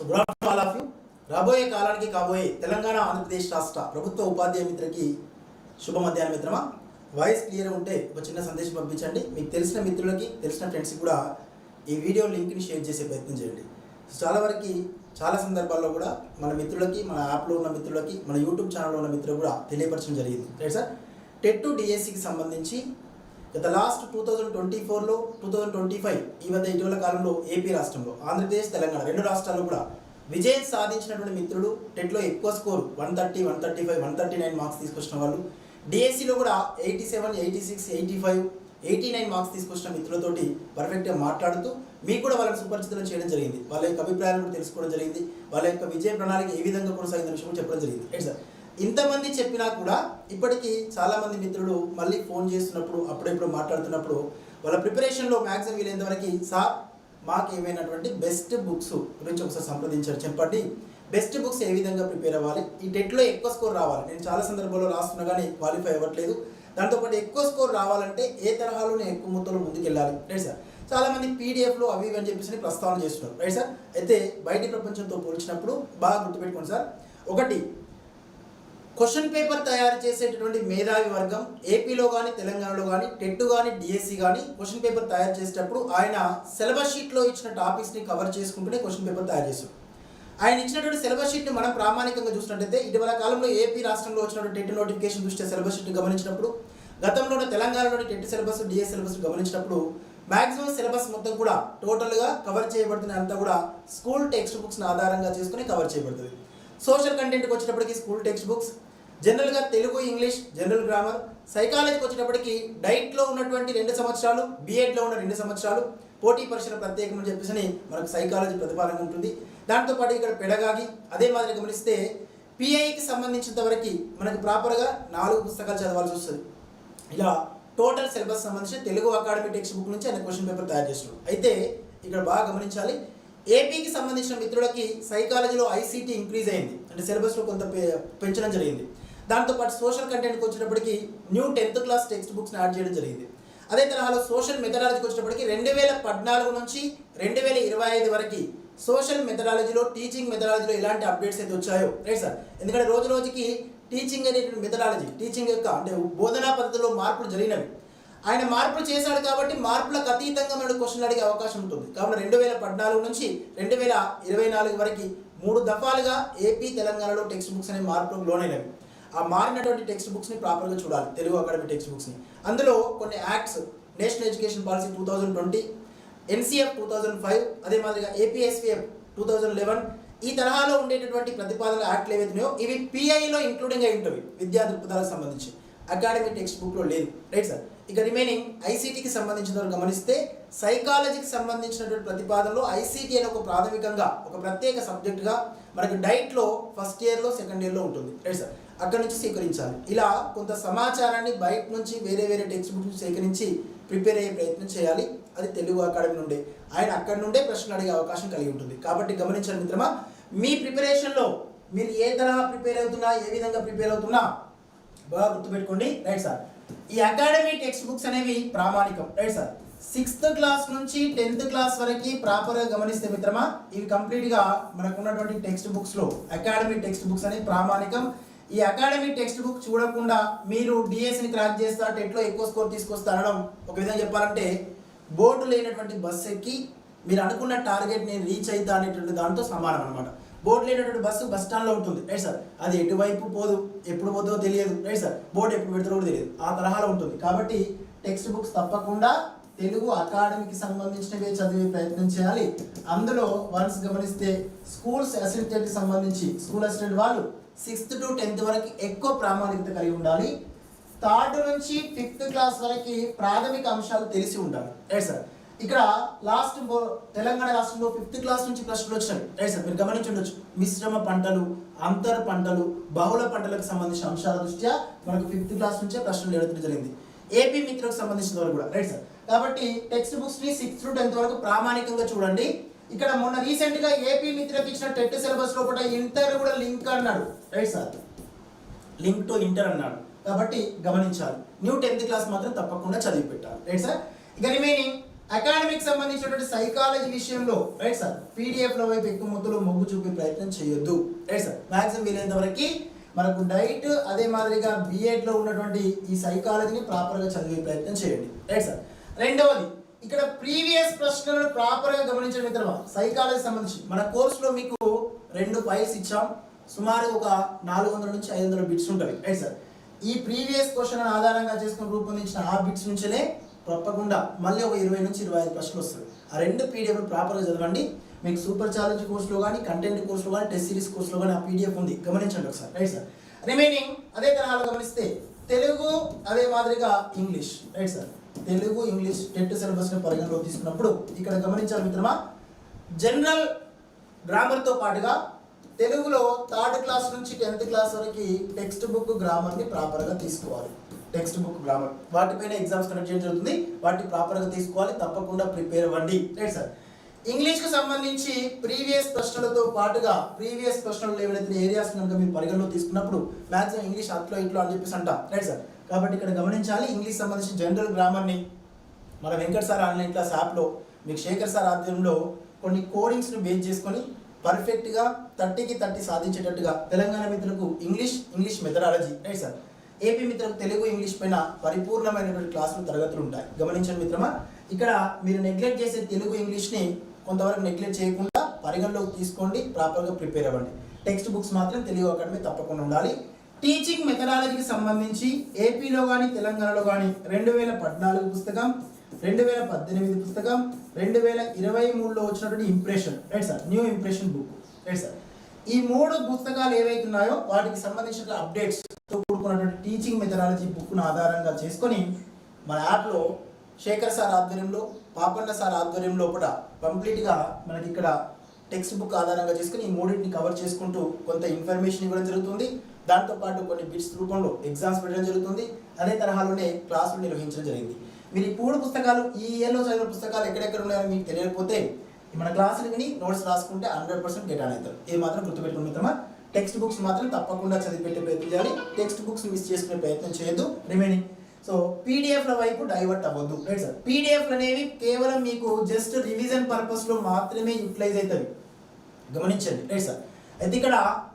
So good afternoon all of you. రాబోయే కాలానికి కాబోయే తెలంగాణ ఆంధ్రప్రదేశ్ రాష్ట్ర ప్రభుత్వ ఉపాధ్యాయ మిత్రకి శుభ మధ్యాహ్నం మిత్రమా. వాయిస్ క్లియర్ ఉంటే ఒక చిన్న సందేశం పంపించండి. మీకు తెలిసిన మిత్రులకి తెలిసిన ఫ్రెండ్స్కి కూడా ఈ వీడియో లింక్ని షేర్ చేసే ప్రయత్నం చేయండి. సో చాలా వరకు చాలా సందర్భాల్లో కూడా మన మిత్రులకి మన యాప్లో ఉన్న మిత్రులకి మన యూట్యూబ్ ఛానల్లో ఉన్న మిత్రులు కూడా తెలియపరచడం జరిగింది. రైట్ సార్ టెట్ టు డిఎస్సికి సంబంధించి గత లాస్ట్ టూ థౌజండ్ ట్వంటీ ఫోర్లో టూ థౌజండ్ ట్వంటీ ఫైవ్ ఈ మధ్య ఇటీవల కాలంలో ఏపీ రాష్ట్రంలో ఆంధ్రప్రదేశ్ తెలంగాణ రెండు రాష్ట్రాల్లో కూడా విజయం సాధించినటువంటి మిత్రుడు టెట్లో ఎక్కువ score one thirty one thirty five one thirty nine marks తీసుకొచ్చిన వాళ్ళు. డిఎస్సిలో కూడా eighty seven eighty six eighty five eighty nine marks తీసుకొచ్చిన మిత్రులతోటి పర్ఫెక్ట్గా మాట్లాడుతూ మీకు కూడా వాళ్ళని సుపరిచితం చేయడం జరిగింది. వాళ్ళ యొక్క అభిప్రాయాలు కూడా తెలుసుకోవడం జరిగింది. వాళ్ళ యొక్క విజయ ప్రణాళిక ఏ విధంగా కొనసాగించిన విషయం చెప్పడం జరిగింది. Right sir? ఇంతమంది చెప్పినా కూడా ఇప్పటికీ చాలామంది మిత్రులు మళ్ళీ ఫోన్ చేస్తున్నప్పుడు అప్పుడెప్పుడు మాట్లాడుతున్నప్పుడు వాళ్ళ ప్రిపరేషన్లో మ్యాక్సిమం వీలైనంతవరకు సార్ మాకు ఏమైనటువంటి బెస్ట్ బుక్స్ గురించి ఒకసారి సంప్రదించారు చెప్పండి. బెస్ట్ బుక్స్ ఏ విధంగా ప్రిపేర్ అవ్వాలి? ఈ టెట్లో ఎక్కువ స్కోర్ రావాలి. నేను చాలా సందర్భాల్లో రాస్తున్నా కానీ క్వాలిఫై అవ్వట్లేదు. దాంతోపాటు ఎక్కువ స్కోర్ రావాలంటే ఏ తరహాలో నేను ఎక్కువ మొత్తంలో ముందుకెళ్ళాలి. Right sir? చాలామంది పీడిఎఫ్లు అవి ఇవి అని చెప్పేసి ప్రస్తావన చేస్తున్నారు. Right sir? అయితే బయటి ప్రపంచంతో పోల్చినప్పుడు బాగా గుర్తుపెట్టుకోండి సార్. ఒకటి క్వశ్చన్ పేపర్ తయారు చేసేటటువంటి మేధావి వర్గం ఏపీలో కానీ తెలంగాణలో కానీ టెట్ కానీ డిఎస్సి కానీ క్వశ్చన్ పేపర్ తయారు చేసేటప్పుడు ఆయన సిలబస్ షీట్లో ఇచ్చిన టాపిక్స్ని కవర్ చేసుకుంటూనే క్వశ్చన్ పేపర్ తయారు చేశారు. ఆయన ఇచ్చినటువంటి సిలబస్ షీట్ని మనం ప్రామాణికంగా చూసినట్టయితే ఇటీవల కాలంలో ఏపీ రాష్ట్రంలో వచ్చినటువంటి టెట్ నోటిఫికేషన్ దృష్ట్యా సిలబస్ షీట్ గమనించినప్పుడు గతంలోని తెలంగాణలోని టెట్ సిలబస్ డిఎస్ సిలబస్ గమనించినప్పుడు మాక్సిమం సిలబస్ మొత్తం కూడా టోటల్గా కవర్ చేయబడుతున్న అంతా కూడా స్కూల్ టెక్స్ట్ బుక్స్ని ఆధారంగా చేసుకుని కవర్ చేయబడుతుంది. సోషల్ కంటెంట్కి వచ్చేటప్పటికి స్కూల్ టెక్స్ట్ బుక్స్ జనరల్గా తెలుగు ఇంగ్లీష్ జనరల్ గ్రామర్ సైకాలజీకి వచ్చేటప్పటికి డైట్లో ఉన్నటువంటి రెండు సంవత్సరాలు బీఎడ్లో ఉన్న రెండు సంవత్సరాలు పోటీ పరీక్షల ప్రత్యేకం అని చెప్పేసి మనకు సైకాలజీ ప్రతిపాదన ఉంటుంది. దాంతోపాటు ఇక్కడ పెడగాగి అదే మాదిరి గమనిస్తే పిఐకి సంబంధించినంత వరకు మనకు ప్రాపర్గా నాలుగు పుస్తకాలు చదవాల్సి వస్తుంది. ఇలా టోటల్ సిలబస్ సంబంధించి తెలుగు అకాడమీ టెక్స్ట్ బుక్ నుంచి ఆయన క్వశ్చన్ పేపర్ తయారు చేస్తున్నాడు అయితే ఇక్కడ బాగా గమనించాలి ఏపీకి సంబంధించిన మిత్రులకి సైకాలజీలో ఐసీటీ ఇంక్రీజ్ అయింది. అంటే సిలబస్లో కొంత పె- పెంచడం జరిగింది. దాంతోపాటు సోషల్ కంటెంట్కి వచ్చేటప్పటికి న్యూ టెన్త్ క్లాస్ టెక్స్ట్ బుక్స్ని యాడ్ చేయడం జరిగింది. అదే తరహాలో సోషల్ మెథడాలజీకి వచ్చేటప్పటికి రెండు వేల పద్నాలుగు నుంచి రెండు వేల ఇరవై ఐదు వరకు సోషల్ మెథడాలజీలో టీచింగ్ మెథడాలజీలో ఎలాంటి అప్డేట్స్ అయితే వచ్చాయో రైట్ సార్ ఎందుకంటే రోజు రోజుకి టీచింగ్ అనేటువంటి మెథడాలజీ టీచింగ్ యొక్క అంటే బోధనా పద్ధతిలో మార్పులు జరిగినవి. ఆయన మార్పులు చేశాడు కాబట్టి మార్పులకు అతీతంగా మనకు క్వశ్చన్లు అడిగే అవకాశం ఉంటుంది. కాబట్టి రెండు వేల పద్నాలుగు నుంచి రెండు వేల ఇరవై నాలుగు వరకు మూడు దఫాలుగా ఏపీ తెలంగాణలో టెక్స్ట్ బుక్స్ అనే మార్పులకు లోనైనవి. ఆ మారినటువంటి టెక్స్ట్ బుక్స్ని ప్రాపర్గా చూడాలి. తెలుగు అకాడమీ టెక్స్ట్ బుక్స్ని. అందులో కొన్ని acts national education policy two thousand twenty NCF two thousand five అదే మాదిరిగా ఏపీఎస్పీఎఫ్ టూ థౌజండ్ లెవెన్ ఈ తరహాలో ఉండేటటువంటి ప్రతిపాదన యాక్ట్లు ఏవైతున్నాయో ఇవి పిఐలో ఇంక్లూడింగ్ అయి ఉంటుంది విద్యా దృక్పథాలకు సంబంధించి. అకాడమిక్ టెక్స్ట్ బుక్లో లేదు. Right sir? ఇక రిమైనింగ్ ఐసీటీకి సంబంధించిన వరకు గమనిస్తే సైకాలజీకి సంబంధించినటువంటి ప్రతిపాదనలో ఐసీటీ అనే ఒక ప్రాథమికంగా ఒక ప్రత్యేక సబ్జెక్టుగా మనకి డైట్లో ఫస్ట్ ఇయర్లో సెకండ్ ఇయర్లో ఉంటుంది. Right sir? అక్కడ నుంచి సేకరించాలి. ఇలా కొంత సమాచారాన్ని బయట నుంచి వేరే వేరే టెక్స్ట్ బుక్ సేకరించి ప్రిపేర్ అయ్యే ప్రయత్నం చేయాలి. అది తెలుగు అకాడమీ నుండి. ఆయన అక్కడి నుండే ప్రశ్నలు అడిగే అవకాశం కలిగి ఉంటుంది. కాబట్టి గమనించండి మిత్రమా మీ ప్రిపరేషన్లో మీరు ఏ తరహా ప్రిపేర్ అవుతున్నా ఏ విధంగా ప్రిపేర్ అవుతున్నా బాగా గుర్తుపెట్టుకోండి. Right sir. ఈ అకాడమీ టెక్స్ట్ బుక్స్ అనేవి ప్రామాణికం. Right sir. సిక్స్త్ క్లాస్ నుంచి టెన్త్ క్లాస్ వరకు ప్రాపర్గా గమనిస్తే మిత్రమా ఇవి కంప్లీట్గా మనకున్నటువంటి టెక్స్ట్ బుక్స్లో అకాడమీ టెక్స్ట్ బుక్స్ అనేవి ప్రామాణికం. ఈ అకాడమీ టెక్స్ట్ బుక్ చూడకుండా మీరు డిఎస్ని క్రాక్ చేస్తా టెట్లో ఎక్కువ స్కోర్ తీసుకొస్తారడం ఒక విధంగా చెప్పాలంటే బోర్డు లేనటువంటి బస్ ఎక్కి మీరు అనుకున్న టార్గెట్ నేను రీచ్ అవుతా అనేటువంటి దాంతో సమానం అనమాట బోర్డు లేనటువంటి బస్సు బస్ స్టాండ్లో ఉంటుంది. Right sir? అది ఎటువైపు పోదు ఎప్పుడు పోతుందో తెలియదు. Right sir? బోర్డు ఎప్పుడు పెడతారో కూడా తెలియదు. ఆ తరహాలో ఉంటుంది. కాబట్టి టెక్స్ట్ బుక్స్ తప్పకుండా తెలుగు అకాడమీకి సంబంధించినవే చదివే ప్రయత్నం చేయాలి. అందులో వన్స్ గమనిస్తే స్కూల్స్ అసిస్టెంట్కి సంబంధించి స్కూల్ అసిస్టెంట్ వాళ్ళు సిక్స్త్ టు టెన్త్ వరకు ఎక్కువ ప్రామాణికత కలిగి ఉండాలి. థర్డ్ నుంచి ఫిఫ్త్ క్లాస్ వరకు ప్రాథమిక అంశాలు తెలిసి ఉండాలి. Right sir? ఇక్కడ లాస్ట్ తెలంగాణ రాష్ట్రంలో ఫిఫ్త్ క్లాస్ నుంచి ప్రశ్నలు వచ్చినాయి రైట్ సార్ మీరు గమనించి ఉండొచ్చు మిశ్రమ పంటలు అంతర్ పంటలు బహుళ పంటలకు సంబంధించిన అంశాల దృష్ట్యా మనకు ఫిఫ్త్ క్లాస్ నుంచే ప్రశ్నలు ఎడతడం జరిగింది. ఏపీ మిత్రులకు సంబంధించిన వరకు కూడా. రైట్ సార్ కాబట్టి టెక్స్ట్ బుక్స్ని సిక్స్త్ టు టెన్త్ వరకు ప్రామాణికంగా చూడండి. ఇక్కడ మొన్న రీసెంట్గా ఏపీ మిత్రకు ఇచ్చిన టెట్ సిలబస్ లోపల ఇంటర్ కూడా లింక్ అన్నాడు. Right sir link to inter అన్నాడు. కాబట్టి గమనించాలి. న్యూ టెన్త్ క్లాస్ మాత్రం తప్పకుండా చదివి పెట్టాలి రైట్ సార్ ఇక రిమైనింగ్ అకాడమిక్ సంబంధించినటువంటి సైకాలజీ విషయంలో రైట్ సార్ పీడిఎఫ్ వైపు ఎక్కువ మొత్తంలో మొగ్గు చూపే ప్రయత్నం చేయొద్దు. రైట్ సార్ మాక్సిమం వీలైనంత వరకు మనకు డైట్ అదే మాదిరిగా బిఎడ్లో ఉన్నటువంటి ఈ సైకాలజీని ప్రాపర్గా చదివే ప్రయత్నం చేయండి. రైట్ సార్ రెండవది ఇక్కడ ప్రీవియస్ ప్రశ్నలను ప్రాపర్గా గమనించడం మిత్రమా సైకాలజీ సంబంధించి. మన కోర్సులో మీకు రెండు ఫైల్స్ ఇచ్చాం. సుమారు ఒక నాలుగు వందల నుంచి ఐదు వందల బిట్స్ ఉంటాయి. రైట్ సార్ ఈ ప్రీవియస్ క్వశ్చన్ ఆధారంగా చేసుకుని రూపొందించిన ఆ బిట్స్ నుంచే తప్పకుండా మళ్ళీ ఒక ఇరవై నుంచి ఇరవై ఐదు ప్రశ్నలు వస్తుంది ఆ రెండు పీడిఎఫ్లు ప్రాపర్గా చదవండి. మీకు సూపర్ ఛాలెంజ్ కోర్సులో కానీ కంటెంట్ కోర్సులో కానీ టెస్ట్ సిరీస్ కోర్సులో కానీ ఆ పీడిఎఫ్ ఉంది. గమనించండి ఒకసారి. రైట్ సార్ రిమైనింగ్ అదే తరహాలో గమనిస్తే తెలుగు అదే మాదిరిగా English right sir Telugu English TET సిలబస్ని పరిగణలో తీసుకున్నప్పుడు ఇక్కడ గమనించాలి మిత్రమా? జనరల్ గ్రామర్తో పాటుగా తెలుగులో థర్డ్ క్లాస్ నుంచి టెన్త్ క్లాస్ వరకు టెక్స్ట్ బుక్ గ్రామర్ని ప్రాపర్గా తీసుకోవాలి. Text book grammar. వాటిపైన ఎగ్జామ్స్ కండక్ట్ చేయడం జరుగుతుంది. వాటిని ప్రాపర్గా తీసుకోవాలి. తప్పకుండా ప్రిపేర్ అవ్వండి. Right sir. ఇంగ్లీష్కి సంబంధించి ప్రీవియస్ ప్రశ్నలతో పాటుగా ప్రీవియస్ ప్రశ్నలు ఏవైతే ఏరియాస్ కనుక మీరు పరిగణలో తీసుకున్నప్పుడు మ్యాక్సిమం ఇంగ్లీష్ అట్లో ఇట్లో అని చెప్పేసి అంటాం. Right sir. కాబట్టి ఇక్కడ గమనించాలి. ఇంగ్లీష్ సంబంధించిన జనరల్ గ్రామర్ని మన వెంకట్ సార్ ఆన్లైన్ క్లాస్ యాప్లో మీకు శేఖర్ సార్ ఆధ్వర్యంలో కొన్ని కోడింగ్స్ను బేస్ చేసుకొని పర్ఫెక్ట్గా థర్టీకి థర్టీ సాధించేటట్టుగా తెలంగాణ మిత్రులకు English English methodology right sir. AP మిత్రం Telugu English పైన పరిపూర్ణమైనటువంటి క్లాసులు తరగతులు ఉంటాయి. గమనించండి మిత్రమా ఇక్కడ మీరు నెగ్లెక్ట్ చేసే తెలుగు ఇంగ్లీష్ని కొంతవరకు నెగ్లెక్ట్ చేయకుండా పరిగణలోకి తీసుకోండి ప్రాపర్గా ప్రిపేర్ అవ్వండి. టెక్స్ట్ బుక్స్ మాత్రం తెలుగు అకాడమీ తప్పకుండా ఉండాలి. టీచింగ్ మెథడాలజీకి సంబంధించి ఏపీలో కానీ తెలంగాణలో కానీ రెండు వేల పద్నాలుగు పుస్తకం రెండు వేల పద్దెనిమిది పుస్తకం రెండు వేల ఇరవై మూడులో వచ్చినటువంటి impression right sir new impression book right sir ఈ మూడు పుస్తకాలు ఏవైతున్నాయో వాటికి సంబంధించిన అప్డేట్స్ అప్డేట్స్తో టీచింగ్ మెథడాలజీ బుక్ను ఆధారంగా చేసుకొని మన యాప్లో శేఖర్ సార్ ఆధ్వర్యంలో పాపన్న సార్ ఆధ్వర్యంలో కూడా కంప్లీట్గా మనకి ఇక్కడ టెక్స్ట్ బుక్ ఆధారంగా చేసుకుని ఈ మూడింటిని కవర్ చేసుకుంటూ కొంత ఇన్ఫర్మేషన్ ఇవ్వడం జరుగుతుంది. దాంతోపాటు కొన్ని బిట్స్ రూపంలో ఎగ్జామ్స్ పెట్టడం జరుగుతుంది. అదే తరహాలోనే క్లాసులు నిర్వహించడం జరిగింది. మీరు ఈ మూడు పుస్తకాలు ఈ ఇయర్లో చదివిన పుస్తకాలు ఎక్కడెక్కడ ఉన్నాయో మీకు తెలియకపోతే మన క్లాసులు విని నోట్స్ రాసుకుంటే హండ్రెడ్ పర్సెంట్ గెట్ ఆన్ అవుతారు. ఇది మాత్రం గుర్తుపెట్టుకుని మిత్రమా? టెక్స్ట్ బుక్స్ మాత్రం తప్పకుండా చదివి పెట్టే ప్రయత్నం చేయాలి. టెక్స్ట్ బుక్స్ మిస్ చేసుకునే ప్రయత్నం చేయొద్దు. రిమైనింగ్ సో పీడిఎఫ్ల వైపు డైవర్ట్ అవ్వద్దు. రైట్ సార్ పీడిఎఫ్లు అనేవి కేవలం మీకు జస్ట్ రివిజన్ పర్పస్లో మాత్రమే యూటిలైజ్ అవుతుంది గమనించండి. రైట్ సార్ అయితే ఇక్కడ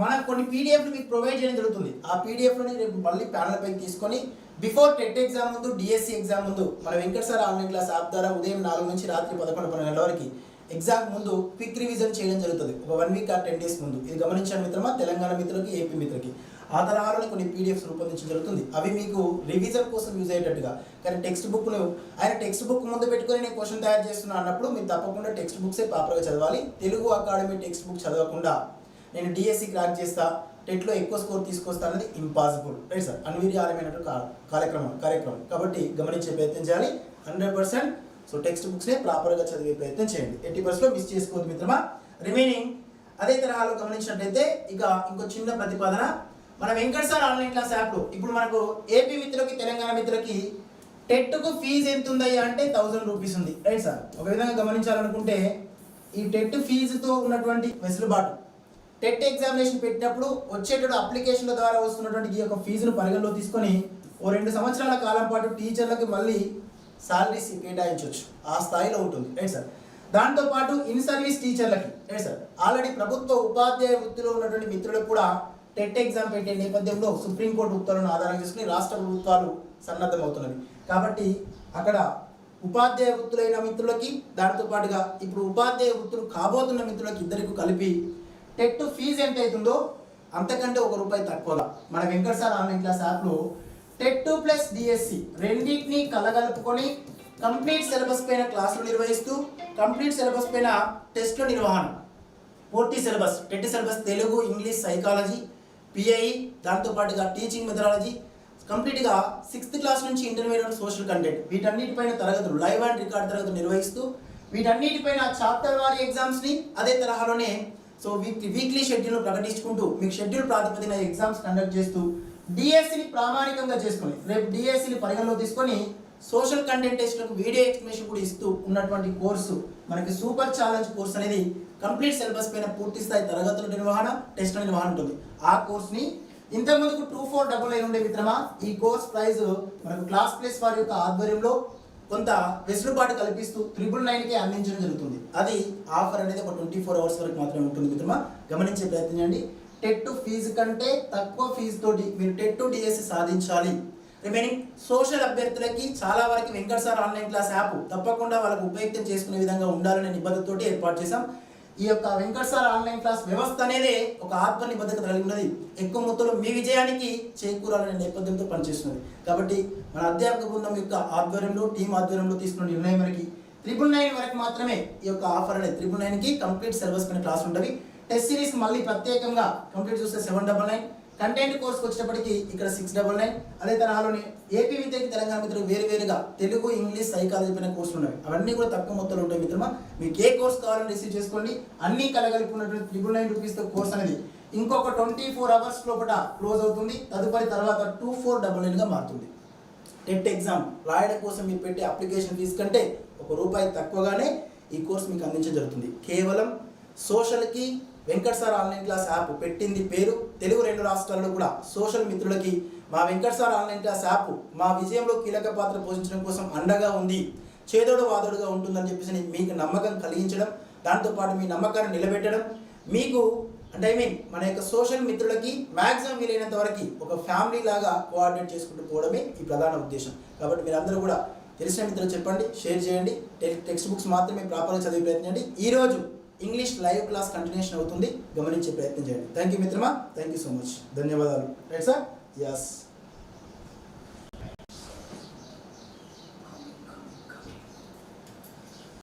మనకు కొన్ని పీడిఎఫ్లు మీకు ప్రొవైడ్ చేయడం జరుగుతుంది. ఆ పీడిఎఫ్లని రేపు మళ్ళీ ప్యానల్ పైకి తీసుకొని బిఫోర్ టెట్ ఎగ్జామ్ ముందు డిఎస్సి ఎగ్జామ్ ముందు మన Venkata sir online class app ద్వారా ఉదయం నాలుగు నుంచి రాత్రి పదకొండు పన్నెండు గంటల వరకు ఎగ్జామ్ ముందు క్విక్ రివిజన్ చేయడం జరుగుతుంది. ఒక వన్ వీక్ ఆ టెన్ డేస్ ముందు. ఇది గమనించిన మిత్రమా? తెలంగాణ మిత్రులకి ఏపీ మిత్రులకి. ఆ తరహాలోనే కొన్ని పీడిఎఫ్స్ రూపొందించడం జరుగుతుంది. అవి మీకు రివిజన్ కోసం యూజ్ అయ్యేటట్టుగా. కానీ టెక్స్ట్ బుక్ను ఆయన టెక్స్ట్ బుక్ ముందు పెట్టుకుని నేను క్వశ్చన్ తయారు చేస్తున్నా అన్నప్పుడు మీరు తప్పకుండా టెక్స్ట్ బుక్సే ప్రాపర్గా చదవాలి. తెలుగు అకాడమీ టెక్స్ట్ బుక్ చదవకుండా నేను డిఎస్సి క్రాక్ చేస్తా టెట్లో ఎక్కువ స్కోర్ తీసుకొస్తా అనేది ఇంపాసిబుల్ రైట్ సార్? అన్వీర్యాలమైనటువంటి కార్యక్రమం కార్యక్రమం. కాబట్టి గమనించే ప్రయత్నం చేయాలి. హండ్రెడ్ పర్సెంట్ సో టెక్స్ట్ బుక్స్నే ప్రాపర్గా చదివే ప్రయత్నం చేయండి. ఎయిటీ పర్సెంట్లో మిస్ చేసుకోవద్దు మిత్రమా? రిమైనింగ్ అదే తరహాలో గమనించినట్లయితే ఇక ఇంకో చిన్న ప్రతిపాదన. మన వెంకట్ సార్ ఆన్లైన్ క్లాస్ యాప్లో ఇప్పుడు మనకు ఏపీ మిత్రులకి తెలంగాణ మిత్రులకి టెట్కు ఫీజు ఎంత ఉందయ్యా అంటే థౌసండ్ రూపీస్ ఉంది. రైట్ సార్ ఒక విధంగా గమనించాలనుకుంటే ఈ టెట్ ఫీజుతో ఉన్నటువంటి వెసులుబాటు టెట్ ఎగ్జామినేషన్ పెట్టినప్పుడు వచ్చేటప్పుడు అప్లికేషన్ల ద్వారా వస్తున్నటువంటి ఈ యొక్క ఫీజును పరిగణలో తీసుకొని ఓ రెండు సంవత్సరాల కాలం పాటు టీచర్లకి మళ్ళీ శాలరీస్ కేటాయించవచ్చు ఆ స్థాయిలో ఉంటుంది. Right sir? దాంతోపాటు ఇన్ సర్వీస్ టీచర్లకి రైట్ సార్? ఆల్రెడీ ప్రభుత్వ ఉపాధ్యాయ వృత్తిలో ఉన్నటువంటి మిత్రులకు కూడా టెట్ ఎగ్జామ్ పెట్టే నేపథ్యంలో సుప్రీంకోర్టు ఉత్తర్వులను ఆధారం చేసుకుని రాష్ట్ర ప్రభుత్వాలు సన్నద్ధమవుతున్నవి. కాబట్టి అక్కడ ఉపాధ్యాయ వృత్తులైన మిత్రులకి దానితో పాటుగా ఇప్పుడు ఉపాధ్యాయ వృత్తులు కాబోతున్న మిత్రులకి ఇద్దరికి కలిపి టెట్ ఫీజు ఎంత అవుతుందో అంతకంటే ఒక రూపాయి తక్కువ మన వెంకట సార్ ఆన్లైన్ క్లాస్ యాప్లో టెట్ టూ ప్లస్ డిఎస్సి రెండింటిని కలగలుపుకొని కంప్లీట్ సిలబస్ పైన క్లాసులు నిర్వహిస్తూ కంప్లీట్ సిలబస్ పైన టెస్టుల నిర్వహణ. పూర్తి syllabus TET syllabus Telugu English psychology PI దాంతోపాటుగా టీచింగ్ మెథడాలజీ కంప్లీట్గా సిక్స్త్ క్లాస్ నుంచి ఇంటర్మీడియట్ సోషల్ కంటెంట్. వీటన్నిటిపైన తరగతులు లైవ్ అండ్ రికార్డ్ తరగతులు నిర్వహిస్తూ వీటన్నిటిపైన చాప్టర్ వారి ఎగ్జామ్స్ని అదే తరహాలోనే సో వీక్ వీక్లీ షెడ్యూల్ ప్రకటించుకుంటూ మీకు షెడ్యూల్ ప్రాతిపదికన ఎగ్జామ్స్ కండక్ట్ చేస్తూ డిఎస్సిని ప్రామాణికంగా చేసుకొని రేపు డిఎస్సిని పరిగణలో తీసుకొని సోషల్ కంటెంట్ టెస్ట్లకు వీడియో ఎక్స్ప్లెనేషన్ కూడా ఇస్తూ ఉన్నటువంటి కోర్సు మనకి సూపర్ ఛాలెంజ్ కోర్స్ అనేది కంప్లీట్ సిలబస్ పైన పూర్తి స్థాయి తరగతుల నిర్వహణ టెస్ట్ల నిర్వహణ ఉంటుంది. ఆ కోర్స్ని ఇంతకుముందుకు టూ ఫోర్ డబుల్ నైన్ ఉండే మిత్రమా ఈ కోర్స్ ప్రైస్ మనకు క్లాస్ ప్లేస్ వారి యొక్క ఆధ్వర్యంలో కొంత వెసులుబాటు కల్పిస్తూ త్రిబుల్ నైన్కి అందించడం జరుగుతుంది. అది ఆఫర్ అనేది ఒక ట్వంటీ ఫోర్ అవర్స్ వరకు మాత్రమే ఉంటుంది మిత్రమా. గమనించే ప్రయత్నం చేయండి. టెట్ ఫీజు కంటే తక్కువ ఫీజుతోటి మీరు టెట్ డిఎస్సి సాధించాలి. రిమైనింగ్ సోషల్ అభ్యర్థులకి చాలా వరకు Venkata sir online class app తప్పకుండా వాళ్ళకు ఉపయుక్తం చేసుకునే విధంగా ఉండాలనే నిబద్ధతతో ఏర్పాటు చేశాం. ఈ యొక్క వెంకట సార్ ఆన్లైన్ క్లాస్ వ్యవస్థ అనేది ఒక ఆత్మ నిబద్ధత కలిగి ఉన్నది. ఎక్కువ మొత్తంలో మీ విజయానికి చేకూరాలనే నేపథ్యంతో పనిచేస్తున్నది. కాబట్టి మన అధ్యాపక బృందం యొక్క ఆధ్వర్యంలో టీం ఆధ్వర్యంలో తీసుకున్న నిర్ణయం వరకు త్రిబుల్ నైన్ వరకు మాత్రమే ఈ యొక్క ఆఫర్ అనేది త్రిబుల్ నైన్కి కంప్లీట్ సిలబస్ పైన క్లాస్ ఉంటుంది. టెస్ట్ సిరీస్ మళ్ళీ ప్రత్యేకంగా కంప్లీట్ చూస్తే సెవెన్ డబల్ నైన్ కంటెంట్ కోర్స్కి వచ్చేటప్పటికి ఇక్కడ సిక్స్ డబల్ నైన్ అదే తరహాలోని ఏపీ విద్యకి తెలంగాణ మిత్రులు వేరువేరుగా తెలుగు ఇంగ్లీష్ సైకాలజీ పైన కోర్సులు ఉన్నాయి. అవన్నీ కూడా తక్కువ మొత్తంలో ఉంటాయి మిత్రమా? మీకు ఏ కోర్స్ కావాలని రిసీవ్ చేసుకోండి. అన్ని కలగలిపి ఉన్నటువంటి ట్రిపుల్ నైన్ రూపీస్తో కోర్స్ అనేది ఇంకొక ట్వంటీ ఫోర్ అవర్స్ లోపల క్లోజ్ అవుతుంది. తదుపరి తర్వాత టూ ఫోర్ డబల్ నైన్గా మారుతుంది. టెట్ ఎగ్జామ్ రాయడం కోసం మీరు పెట్టే అప్లికేషన్ ఫీజు కంటే ఒక రూపాయి తక్కువగానే ఈ కోర్స్ మీకు అందించడం జరుగుతుంది. కేవలం సోషల్కి Venkat sir online class app పెట్టింది పేరు తెలుగు రెండు రాష్ట్రాల్లో కూడా. సోషల్ మిత్రులకి మా Venkat sir online class app మా విజయంలో కీలక పాత్ర పోషించడం కోసం అండగా ఉంది. చేదోడు వాదోడుగా ఉంటుందని చెప్పేసి మీకు నమ్మకం కలిగించడం దాంతోపాటు మీ నమ్మకాన్ని నిలబెట్టడం మీకు అంటే ఐ మీన్ మన యొక్క సోషల్ మిత్రులకి మ్యాక్సిమం వీలైనంత వరకు ఒక ఫ్యామిలీ లాగా కోఆర్డినేట్ చేసుకుంటూ పోవడమే ఈ ప్రధాన ఉద్దేశం. కాబట్టి మీరందరూ కూడా తెలిసిన మిత్రులు చెప్పండి షేర్ చేయండి టెక్స్ట్ బుక్స్ మాత్రమే ప్రాపర్గా చదివే ప్రయత్నం చేయండి ఈ రోజు ఇంగ్లీష్ లైవ్ క్లాస్ కంటిన్యూషన్ అవుతుంది. గమనించే ప్రయత్నం చేయండి. థ్యాంక్ యూ మిత్రమా. థ్యాంక్ యూ సో మచ్ ధన్యవాదాలు. Right sir yes